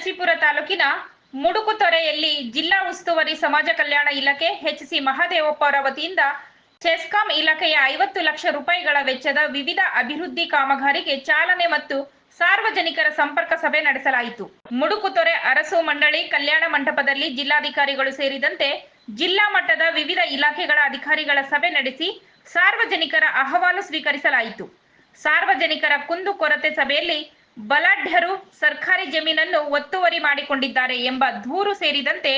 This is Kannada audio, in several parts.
ನರಸೀಪುರ ತಾಲೂಕಿನ ಮುಡುಕುತೊರೆಯಲ್ಲಿ ಜಿಲ್ಲಾ ಉಸ್ತುವಾರಿ ಸಮಾಜ ಕಲ್ಯಾಣ ಇಲಾಖೆ ಎಚ್ಸಿ ಮಹಾದೇವಪ್ಪ ಅವರ ವತಿಯಿಂದ ಚೆಸ್ಕಾಂ ಇಲಾಖೆಯ ಐವತ್ತು ಲಕ್ಷ ರೂಪಾಯಿಗಳ ವೆಚ್ಚದ ವಿವಿಧ ಅಭಿವೃದ್ಧಿ ಕಾಮಗಾರಿಗೆ ಚಾಲನೆ ಮತ್ತು ಸಾರ್ವಜನಿಕರ ಸಂಪರ್ಕ ಸಭೆ ನಡೆಸಲಾಯಿತು. ಮುಡುಕುತೊರೆ ಅರಸು ಮಂಡಳಿ ಕಲ್ಯಾಣ ಮಂಟಪದಲ್ಲಿ ಜಿಲ್ಲಾಧಿಕಾರಿಗಳು ಸೇರಿದಂತೆ ಜಿಲ್ಲಾ ಮಟ್ಟದ ವಿವಿಧ ಇಲಾಖೆಗಳ ಅಧಿಕಾರಿಗಳ ಸಭೆ ನಡೆಸಿ ಸಾರ್ವಜನಿಕರ ಅಹವಾಲು ಸ್ವೀಕರಿಸಲಾಯಿತು. ಸಾರ್ವಜನಿಕರ ಕುಂದು ಕೊರತೆ ಸಭೆಯಲ್ಲಿ ಬಲಾಢ್ಯರು ಸರ್ಕಾರಿ ಜಮೀನನ್ನು ಒತ್ತುವರಿ ಮಾಡಿಕೊಂಡಿದ್ದಾರೆ ಎಂಬ ದೂರು ಸೇರಿದಂತೆ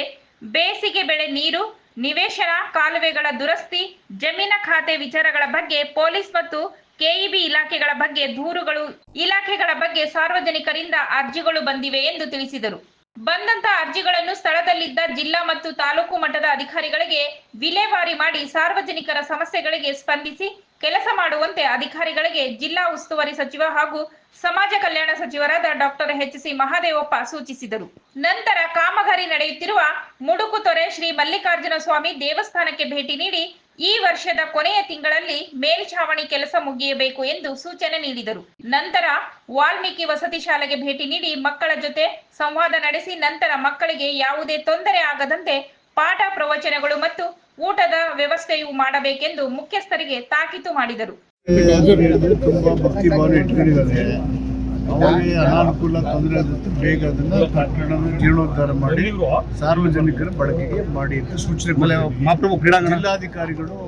ಬೇಸಿಗೆ ಬೆಳೆ ನೀರು, ನಿವೇಶನ, ಕಾಲುವೆಗಳ ದುರಸ್ತಿ, ಜಮೀನ ಖಾತೆ ವಿಚಾರಗಳ ಬಗ್ಗೆ ಪೊಲೀಸ್ ಮತ್ತು ಕೆಇಬಿ ಇಲಾಖೆಗಳ ಬಗ್ಗೆ ದೂರುಗಳು, ಇಲಾಖೆಗಳ ಬಗ್ಗೆ ಸಾರ್ವಜನಿಕರಿಂದ ಅರ್ಜಿಗಳು ಬಂದಿವೆ ಎಂದು ತಿಳಿಸಿದರು. ಬಂದಂತ ಅರ್ಜಿಗಳನ್ನು ಸ್ಥಳದಲ್ಲಿದ್ದ ಜಿಲ್ಲಾ ಮತ್ತು ತಾಲೂಕು ಮಟ್ಟದ ಅಧಿಕಾರಿಗಳಿಗೆ ವಿಲೇವಾರಿ ಮಾಡಿ ಸಾರ್ವಜನಿಕರ ಸಮಸ್ಯೆಗಳಿಗೆ ಸ್ಪಂದಿಸಿ ಕೆಲಸ ಮಾಡುವಂತೆ ಅಧಿಕಾರಿಗಳಿಗೆ ಜಿಲ್ಲಾ ಉಸ್ತುವಾರಿ ಸಚಿವ ಹಾಗೂ ಸಮಾಜ ಕಲ್ಯಾಣ ಸಚಿವರಾದ ಡಾಕ್ಟರ್ ಎಚ್ ಸಿ ಮಹಾದೇವಪ್ಪ ಸೂಚಿಸಿದರು. ನಂತರ ಕಾಮಗಾರಿ ನಡೆಯುತ್ತಿರುವ ಮುಡುಕುತೊರೆ ಶ್ರೀ ಮಲ್ಲಿಕಾರ್ಜುನ ಸ್ವಾಮಿ ದೇವಸ್ಥಾನಕ್ಕೆ ಭೇಟಿ ನೀಡಿ ಈ ವರ್ಷದ ಕೊನೆಯ ತಿಂಗಳಲ್ಲಿ ಮೇಲ್ಛಾವಣಿ ಕೆಲಸ ಮುಗಿಯಬೇಕು ಎಂದು ಸೂಚನೆ ನೀಡಿದರು. ನಂತರ ವಾಲ್ಮೀಕಿ ವಸತಿ ಶಾಲೆಗೆ ಭೇಟಿ ನೀಡಿ ಮಕ್ಕಳ ಜೊತೆ ಸಂವಾದ ನಡೆಸಿ ನಂತರ ಮಕ್ಕಳಿಗೆ ಯಾವುದೇ ತೊಂದರೆ ಆಗದಂತೆ ಪಾಠ ಪ್ರವಚನಗಳು ಮತ್ತು ಊಟದ ವ್ಯವಸ್ಥೆಯು ಮಾಡಬೇಕೆಂದು ಮುಖ್ಯಸ್ಥರಿಗೆ ತಾಕೀತು ಮಾಡಿದರು. ತುಂಬಾ ಭಕ್ತಿ ಭಾವನೆ ಇಟ್ಕೊಂಡಿದ್ದಾರೆ ಅವರಿಗೆ ಅನಾನುಕೂಲ ತೊಂದರೆ ಆದಂತೆ ಬೇಗ ಅದನ್ನ ಕಟ್ಟಡನ ಜೀರ್ಣೋದ್ಧಾರ ಮಾಡಿ ಸಾರ್ವಜನಿಕರ ಬಳಕೆಗೆ ಮಾಡಿ ಅಂತ ಸೂಚನೆ. ಮಹಾಪ್ರಭು ಕ್ರೀಡಾಂಗಣ. ಜಿಲ್ಲಾಧಿಕಾರಿಗಳು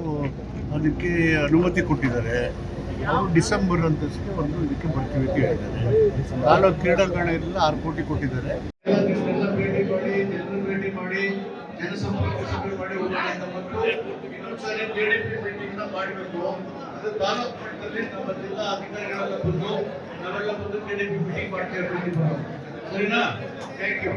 ಅದಕ್ಕೆ ಅನುಮತಿ ಕೊಟ್ಟಿದ್ದಾರೆ. ಅವರು ಡಿಸೆಂಬರ್ ಅಂತ ಒಂದು ಇದಕ್ಕೆ ಬರ್ತೀವಿ ಅಂತ ಹೇಳಿದ್ದಾರೆ. ತಾಲೂಕು ಕ್ರೀಡಾಂಗಣ ಎಲ್ಲ ಆರು ಕೋಟಿ ಕೊಟ್ಟಿದ್ದಾರೆ ಭೇಟಿ ಮಾಡಿ ಜನರು ಭೇಟಿ ಮಾಡಿ ಜನಸಂಪರ್ಕ ಸಭೆ ಮಾಡಿ ಹೋಗೋಣ ಅಂತ ಬಂದು ಇನ್ನೊಂದ್ಸಾರಿ JDP ಮೀಟಿಂಗ್ ಮಾಡಬೇಕು ಅದು ತಾಲೂಕು ಮಟ್ಟದಲ್ಲಿ ನಮ್ಮ ಬಂದು ನಾವೆಲ್ಲ ಬಂದು ಕೆಡಿಪಿ ಮೀಟಿಂಗ್ ಮಾಡ್ತಾ ಇರ್ತೀವಿ ಸರಿನಾ ಥ್ಯಾಂಕ್ ಯು